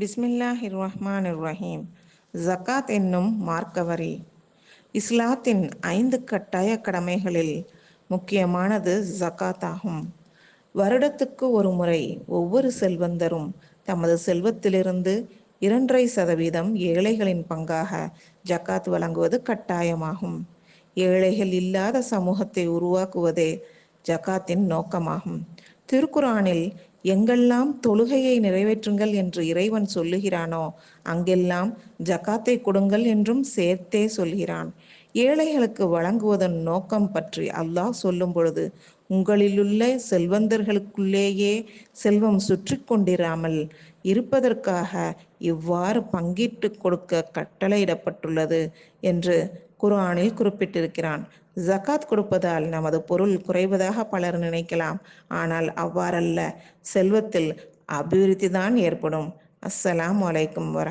பிஸ்மில்லாஹிர் ரஹ்மான் ரஹீம் ஜக்காத் என்னும் மார்க்கவரி. இஸ்லாத்தின் ஐந்து கட்டாய கடமைகளில் முக்கியமானது ஜக்காத் ஆகும் வருடத்துக்கு ஒரு முறை ஒவ்வொரு செல்வந்தரும் தமது செல்வத்திலிருந்து இரண்டரை சதவீதம் ஏழைகளின் பங்காக ஜக்காத் வழங்குவது கட்டாயமாகும். ஏழைகள் இல்லாத சமூகத்தை உருவாக்குவதே ஜக்காத்தின் நோக்கமாகும். திருக்குரானில் எங்கெல்லாம் தொழுகையை நிறைவேற்றுங்கள் என்று இறைவன் சொல்லுகிறானோ அங்கெல்லாம் ஜக்காத்தை கொடுங்கள் என்றும் சேர்த்தே சொல்கிறான். ஏழைகளுக்கு வழங்குவதன் நோக்கம் பற்றி அல்லாஹ் சொல்லும் பொழுது உங்களிலுள்ள செல்வந்தர்களுக்குள்ளேயே செல்வம் சுற்றி கொண்டிராமல் இருப்பதற்காக இவ்வாறு பங்கிட்டு கொடுக்க கட்டளையிடப்பட்டுள்ளது என்று குர்ஆனில் குறிப்பிட்டிருக்கிறான். ஜக்காத் கொடுப்பதால் நமது பொருள் குறைவதாக பலர் நினைக்கலாம். ஆனால் அவ்வாறல்ல. செல்வத்தில் அபிவிருத்தி தான் ஏற்படும். அஸ்ஸலாம் வலைக்கும் வர